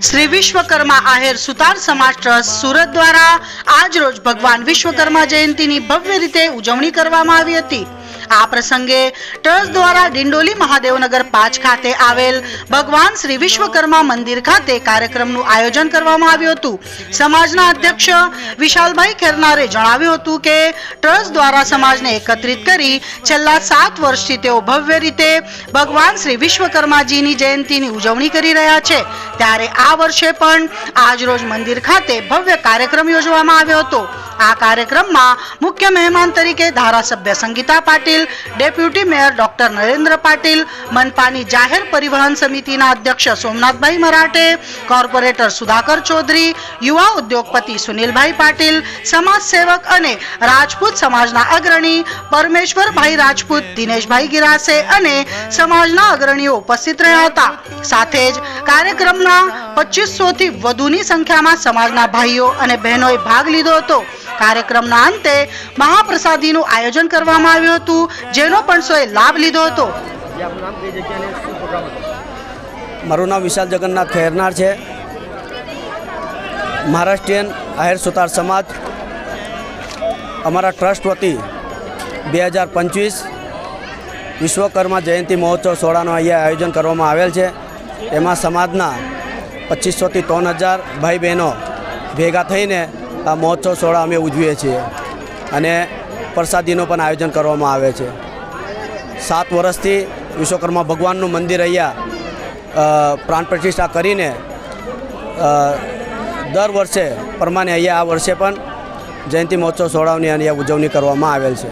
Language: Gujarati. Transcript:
શ્રી વિશ્વકર્મા આહેર સુતાર સમાજ ટ્રસ્ટ સુરત દ્વારા આજ રોજ ભગવાન વિશ્વકર્મા જયંતિની ભવ્ય રીતે ઉજવણી કરવામાં આવી હતી. આ પ્રસંગે ટ્રસ્ટ દ્વારા ડિંડોલી મહાદેવનગર પાંચ ખાતે આવેલ ભગવાન શ્રી વિશ્વકર્મા મંદિર ખાતે કાર્યક્રમનું આયોજન કરવામાં આવ્યું હતું. સમાજના અધ્યક્ષ વિશાલભાઈ ખેરનારે જણાવ્યું હતું કે ટ્રસ્ટ દ્વારા સમાજને એકત્રિત કરી છેલ્લા સાત વર્ષથી તેઓ ભવ્ય રીતે ભગવાન શ્રી વિશ્વકર્માજીની જયંતિની ઉજવણી કરી રહ્યા છે. ત્યારે આ વર્ષે પણ આજરોજ મંદિર ખાતે ભવ્ય કાર્યક્રમ યોજવામાં આવ્યો હતો. આ કાર્યક્રમમાં મુખ્ય મહેમાન તરીકે ધારાસભ્ય Sangeeta Patil deputy mayor doctor Narendra Patil, મનપાની જાહેર પરિવહન સમિતિના અધ્યક્ષ સોમનાથભાઈ મરાઠે, કોર્પોરેટર સુધાકર ચૌધરી, યુવા ઉદ્યોગપતિ સુનિલભાઈ પાટીલ સમાજ સેવક અને રાજપૂત સમાજના અગ્રણી પરમેશ્વરભાઈ રાજપૂત, દિનેશભાઈ ગિરાસે અને સમાજના અગ્રણીઓ ઉપસ્થિત રહ્યા હતા. સાથે જ કાર્યક્રમના પચીસો થી વધુની સંખ્યામાં સમાજના ભાઈઓ અને બહેનોએ ભાગ લીધો હતો. કાર્યક્રમના અંતે મહાપ્રસાદીનું આયોજન કરવામાં આવ્યું હતું જેનો પણ સોએ લાભ લીધો હતો. મારું નામ વિશાલ જગન્નાથ ખેરનાર છે. મહારાષ્ટ્રીયન આહિર સુતાર સમાજ અમારા ટ્રસ્ટ વતી બે હજાર પંચવીસ વિશ્વકર્મા જયંતિ મહોત્સવ સોળાનું અહીંયા આયોજન કરવામાં આવેલ છે. એમાં સમાજના પચીસોથી ત્રણ હજાર ભાઈ બહેનો ભેગા થઈને આ મહોત્સવ સોળા અમે ઉજવીએ છીએ અને પ્રસાદીનું પણ આયોજન કરવામાં આવે છે. સાત વર્ષથી વિશ્વકર્મા ભગવાનનું મંદિર અહીંયા પ્રાણ પ્રતિષ્ઠા કરીને દર વર્ષે, પ્રમાણે અહીંયા આ વર્ષે પણ જયંતિ મહોત્સવ સોળાની અહીંયા ઉજવણી કરવામાં આવેલ છે.